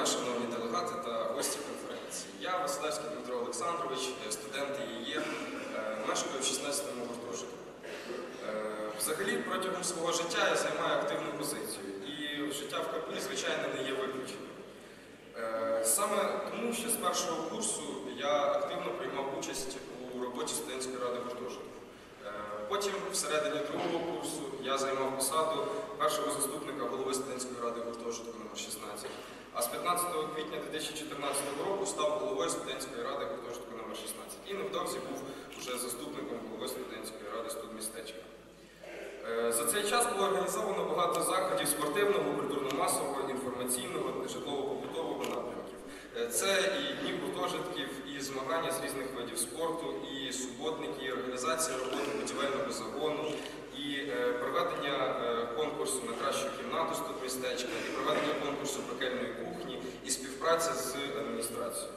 дня, шановні делегати та гості конференції. Я Василевський Дмитро Олександрович, е, студент ІЄ, е, мешкаю в 16-му гуртожитку. Е, Взагалі, протягом свого життя я займаю активну позицію, і життя в КПІ, звичайно, не є виключенням. Саме тому, що з першого курсу я активно приймав участь у роботі студентської ради гуртожитку. Потім, всередині другого курсу, я займав посаду першого заступника голови студентської ради гуртожитку номер 16 а з 15 квітня 2014 року став головою студентської ради гуртожитку номер 16 і невдовзі був уже заступником голови студентської ради студмістечка. Е, За цей час було організовано багато заходів спортивного, культурно-масового, інформаційного, житлово-побутового напрямків. Е, Це і дні гуртожитків, і змагання з різних видів спорту, і суботники, і організація роботи будівельного загону, і е, проведення е, конкурсу на кращу кімнату студмістечка, і проведення конкурсу пекельної кухні, і співпраця з адміністрацією.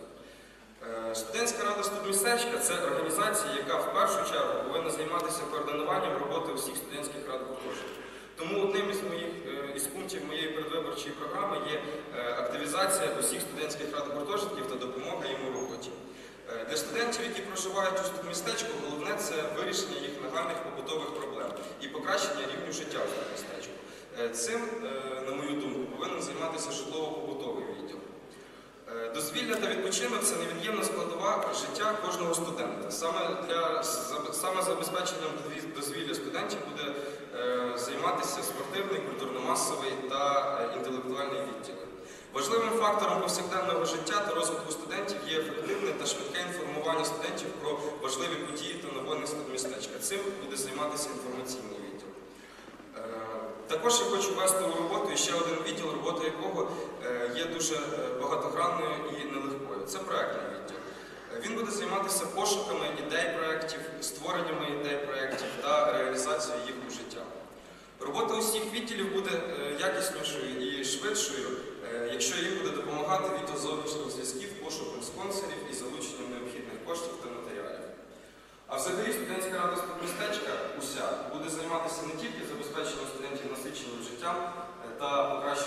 Е, Студентська рада студмістечка це організація, яка в першу чергу повинна займатися координуванням роботи усіх студентських рад гуртожитків. Тому одним із моїх е, із пунктів моєї передвиборчої програми є е, активізація усіх студентських рад гуртожитків та допомога їм у роботі. Для студентів, які проживають у студмістечку, головне це вирішення їх нагальних побутових проблем і покращення рівню життя у студмістечку. Цим, на мою думку, повинен займатися житлово-побутовий відділ. Е, Дозвілля та відпочинок це невід'ємна складова життя кожного студента. Саме для саме забезпеченням дозвілля студентів буде е, займатися спортивний, культурно-масовий та е, інтелектуальний відділи. Важливим фактором повсякденного життя та розвитку студентів є ефективне та швидке інформування студентів про важливі події та новини студмістечка. Цим буде займатися інформаційний відділ. Е, Також я хочу ввести у роботу ще один робота якого е, є дуже е, багатогранною і нелегкою. Це проектний відділ. Е, Він буде займатися пошуками ідей проєктів, створеннями ідей проєктів та реалізацією їх у життя. Робота усіх відділів буде якіснішою і швидшою, якщо їм буде допомагати відділ зовнішніх зв'язків пошуком спонсорів і залученням необхідних коштів та матеріалів. А взагалі студентська рада студмістечка уся буде займатися не тільки забезпеченням студентів насиченим життям та покращенням